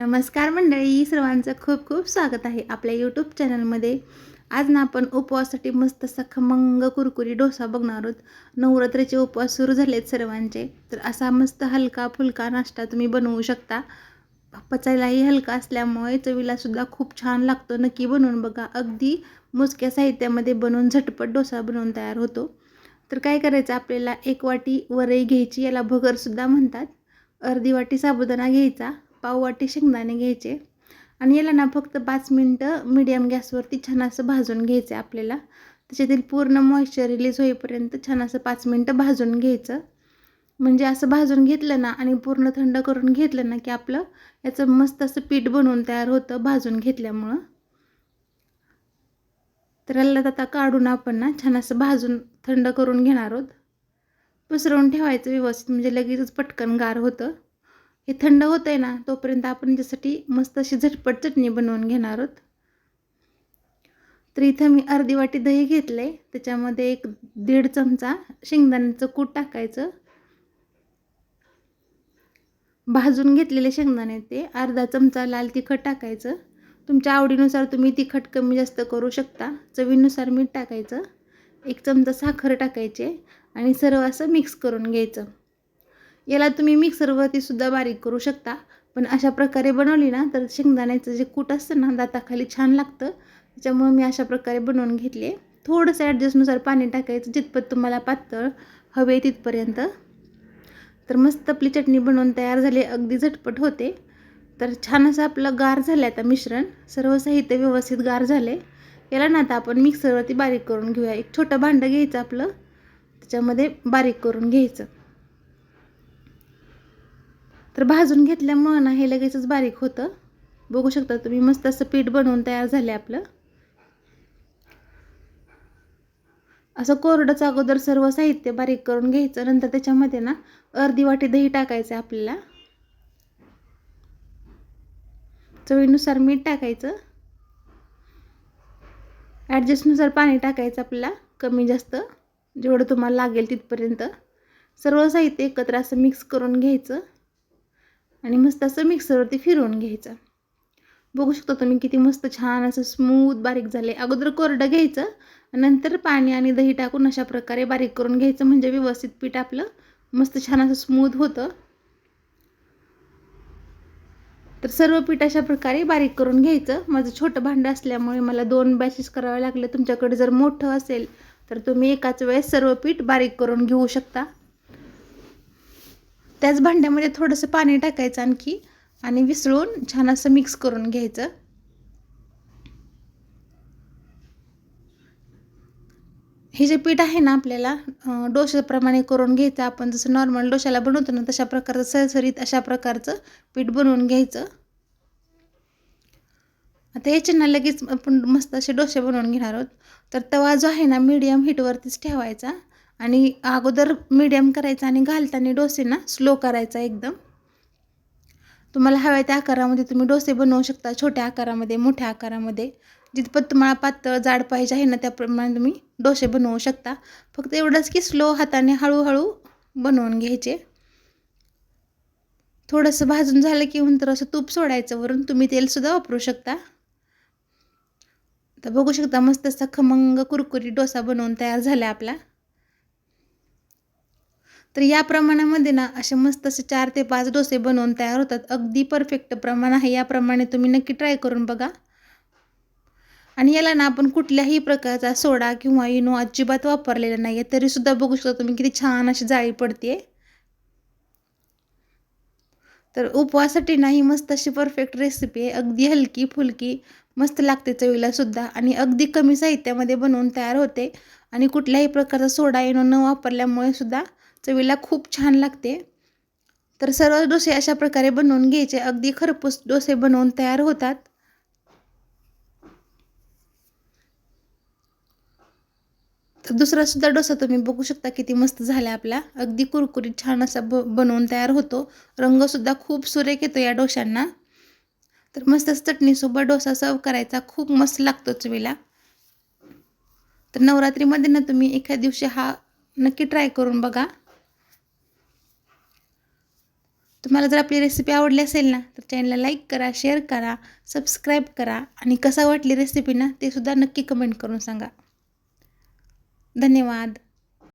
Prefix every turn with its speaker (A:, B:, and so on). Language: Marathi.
A: नमस्कार मंडळी सर्वांचं खूप खूप स्वागत आहे आपल्या यूट्यूब चॅनलमध्ये आज ना आपण उपवासासाठी मस्त असा खमंग कुरकुरी डोसा बघणार आहोत. नवरात्रीचे उपवास सुरू झालेत सर्वांचे. तर असा मस्त हलका फुलका नाश्ता तुम्ही बनवू शकता. पचायलाही हलका असल्यामुळे चवीलासुद्धा खूप छान लागतो. नक्की बनवून बघा. अगदी मोजक्या साहित्यामध्ये बनवून झटपट डोसा बनवून तयार होतो. तर काय करायचं? आपल्याला एक वाटी वरई घ्यायची. याला भगरसुद्धा म्हणतात. अर्धी वाटी साबुदाणा घ्यायचा. पाववाटी शेंगदाणे घ्यायचे. आणि याला ना फक्त पाच मिनटं मीडियम गॅसवरती छान असं भाजून घ्यायचं आहे आपल्याला. त्याच्यातील पूर्ण मॉइश्चर रिलीज होईपर्यंत छान असं पाच मिनटं भाजून घ्यायचं. म्हणजे असं भाजून घेतलं ना आणि पूर्ण थंड करून घेतलं ना की आपलं याचं मस्त असं पीठ बनवून तयार होतं भाजून घेतल्यामुळं. तर याला आता काढून आपण ना छान असं भाजून थंड करून घेणार आहोत. पसरवून ठेवायचं व्यवस्थित म्हणजे लगेचच पटकन गार होतं. हे थंड होत आहे ना तोपर्यंत आपण ज्यासाठी मस्त अशी झटपट चटणी बनवून घेणार आहोत. तर इथं मी अर्धी वाटी दही घेतले त्याच्यामध्ये एक दीड चमचा शेंगदाण्याचं कूट टाकायचं. भाजून घेतलेले शेंगदाणे ते अर्धा चमचा लाल तिखट टाकायचं. तुमच्या आवडीनुसार तुम्ही तिखट कमी जास्त करू शकता चवीनुसार मीठ टाकायचं. एक चमचा साखर टाकायचे आणि सर्व असं मिक्स करून घ्यायचं. याला तुम्ही मिक्सरवरती सुद्धा बारीक करू शकता. पण अशा प्रकारे बनवली ना तर शेंगदाण्याचं जे कूट असतं ना दाताखाली छान लागतं. त्याच्यामुळं मी अशा प्रकारे बनवून घेतले थोडंसं ॲडजस्टनुसार पाणी टाकायचं जितपत तुम्हाला पातळ हवे तिथपर्यंत तर मस्त आपली चटणी बनवून तयार झाली अगदी झटपट होते. तर छान असं आपलं गार झालं आता मिश्रण. सर्व साहित्य व्यवस्थित गार झाले याला ना आता आपण मिक्सरवरती बारीक करून घेऊया. एक छोटं भांडं घ्यायचं आपलं. त्याच्यामध्ये बारीक करून घ्यायचं. तर भाजून घेतल्यामुळं ना हे लगेचच बारीक होतं. बघू शकता तुम्ही मस्त असं पीठ बनवून तयार झालं आपलं. असं कोरडंच अगोदर सर्व साहित्य बारीक करून घ्यायचं नंतर त्याच्यामध्ये ना अर्धी वाटी दही टाकायचं आपल्याला. चवीनुसार मीठ टाकायचं. ॲडजस्टनुसार पाणी टाकायचं आपल्याला कमी जास्त जेवढं तुम्हाला लागेल तिथपर्यंत. सर्व साहित्य एकत्र असं मिक्स करून घ्यायचं. आणि मस्त असं मिक्सरवरती फिरवून घ्यायचं. बघू शकता तुम्ही किती मस्त छान असं स्मूथ बारीक झाले अगोदर कोरडं घ्यायचं नंतर पाणी आणि दही टाकून अशा प्रकारे बारीक करून घ्यायचं म्हणजे व्यवस्थित पीठ आपलं मस्त छान असं स्मूथ होतं. तर सर्व पीठ अशा प्रकारे बारीक करून घ्यायचं. माझं छोटं भांडं असल्यामुळे मला दोन बॅचेस करावे लागले. तुमच्याकडे जर मोठं असेल तर तुम्ही एकाच वेळेस सर्व पीठ बारीक करून घेऊ शकता. त्याच भांड्यामध्ये थोडंसं पाणी टाकायचं आणखी आणि विसळून छान असं मिक्स करून घ्यायचं. हे जे पीठ आहे ना आपल्याला डोशाप्रमाणे करून घ्यायचं. आपण जसं नॉर्मल डोशाला बनवतो ना तशा प्रकारचं सरसरीत अशा प्रकारचं पीठ बनवून घ्यायचं. आता याच्यानं लगेच आपण मस्त असे डोसे बनवून घेणार आहोत. तर तवा जो आहे ना मीडियम हीटवरतीच ठेवायचा. आणि अगोदर मीडियम करायचा आणि घालताना डोसे ना स्लो करायचा एकदम. तुम्हाला हव्या त्या आकारामध्ये तुम्ही डोसे बनवू शकता छोट्या आकारामध्ये मोठ्या आकारामध्ये. जितपत तुम्हाला पातळ जाड पाहिजे आहे ना त्याप्रमाणे तुम्ही डोसे बनवू शकता. फक्त एवढंच की स्लो हाताने हळूहळू बनवून घ्यायचे. थोडंसं भाजून झालं की नंतर असं तूप सोडायचं वरून तुम्ही तेलसुद्धा वापरू शकता. तर बघू शकता मस्त असा खमंग कुरकुरी डोसा बनवून तयार झाला आपला. तर या प्रमाणामध्ये ना असे मस्त असे चार ते पाच डोसे बनवून तयार होतात. अगदी परफेक्ट प्रमाण आहे. याप्रमाणे तुम्ही नक्की ट्राय करून बघा. आणि याला ना आपण कुठल्याही प्रकारचा सोडा किंवा इनो अजिबात वापरलेला नाही आहे तरीसुद्धा बघू शकता तुम्ही किती छान अशी जाळी पडते तर उपवासासाठी नाही मस्त अशी परफेक्ट रेसिपी आहे. अगदी हलकी फुलकी मस्त लागते चवीला सुद्धा आणि अगदी कमी साहित्यामध्ये बनवून तयार होते. आणि कुठल्याही प्रकारचा सोडा इनो न वापरल्यामुळे सुद्धा चवीला खूप छान लागते. तर सर्व डोसे अशा प्रकारे बनवून घ्यायचे. अगदी खरपूस डोसे बनवून तयार होतात. तर दुसरा सुद्धा डोसा तुम्ही बघू शकता किती मस्त झाला आपला. अगदी कुरकुरीत छान असा ब बनवून तयार होतो. रंगसुद्धा खूप सुरेख येतो या डोशांना तर मस्त चटणीसोबत डोसा सर्व करायचा. खूप मस्त लागतो चवीला. तर नवरात्रीमध्ये ना तुम्ही एखाद्या दिवशी हा नक्की ट्राय करून बघा. तुम्हाला जर आपली रेसिपी आवडली असेल ना तर चॅनलला लाईक करा शेअर करा सबस्क्राईब करा आणि कसा वाटली रेसिपी ना ते सुद्धा नक्की कमेंट करून सांगा. धन्यवाद.